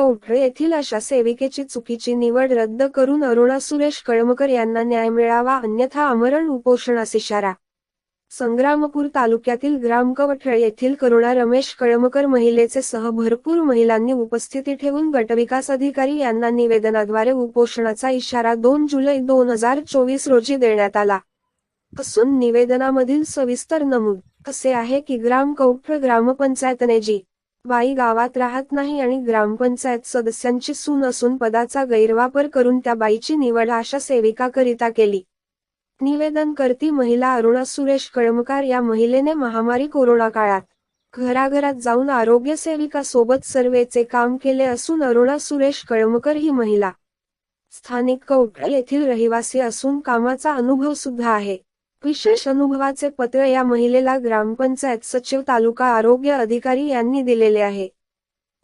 कौठळे येथील अशा सेविकेची चुकीची निवड रद्द करून अरुणा सुरेश कळमकर यांना न्याय मिळावा अन्यथा आमरण उपोषणास इशारा. संग्रामपूर तालुक्यातील ग्रामकवठळे येथील करुणा रमेश कळमकर महिलेचे सह भरपूर महिलांनी उपस्थिती ठेवून गटविकास अधिकारी यांना निवेदनाद्वारे उपोषणाचा इशारा दोन जुलै दोन हजार चोवीस रोजी देण्यात आला. असून निवेदनामधील सविस्तर नमूद असे आहे की ग्राम कौठळ ग्रामपंचायतने जी. बाई गावात राहत नाही आणि ग्रामपंचायत सदस्यांची सून असून पदाचा गैरवापर करून त्या बाईची निवड आशा सेविकाकरिता केली. निवेदन करती महिला अरुणा सुरेश कळमकार या महिलेने महामारी कोरोना काळात घराघरात जाऊन आरोग्य सेविका सोबत सर्वेचे काम केले असून अरुणा सुरेश कळमकर ही महिला. स्थानिक कौट येथील रहिवासी असून कामाचा अनुभव सुद्धा आहे. विशेष अनुभवाचे पत्र या महिलेला ग्रामपंचायत सचिव तालुका आरोग्य अधिकारी यांनी दिलेले आहे.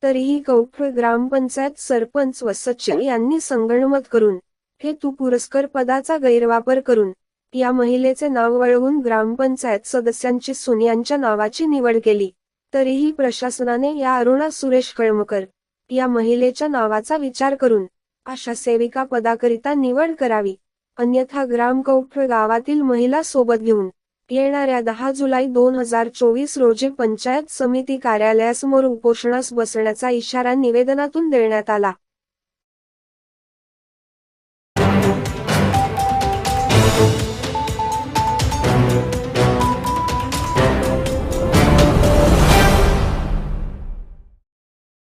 तरीही कौठळ ग्रामपंचायत सरपंच व सचिव यांनी संगणमत करून हेतू पुरस्कार पदाचा गैरवापर करून या महिलेचे नाव वळवून ग्रामपंचायत सदस्यांची सुन यांच्या नावाची निवड केली. तरीही प्रशासनाने या अरुणा सुरेश कळमकर या महिलेच्या नावाचा विचार करून अशा सेविका पदाकरिता निवड करावी. अन्यथा ग्रामकौठ गावातील महिला सोबत घेऊन येणाऱ्या दहा जुलै दोन हजार चोवीस रोजी पंचायत समिती कार्यालयासमोर उपोषणास बसण्याचा इशारा निवेदनातून देण्यात आला.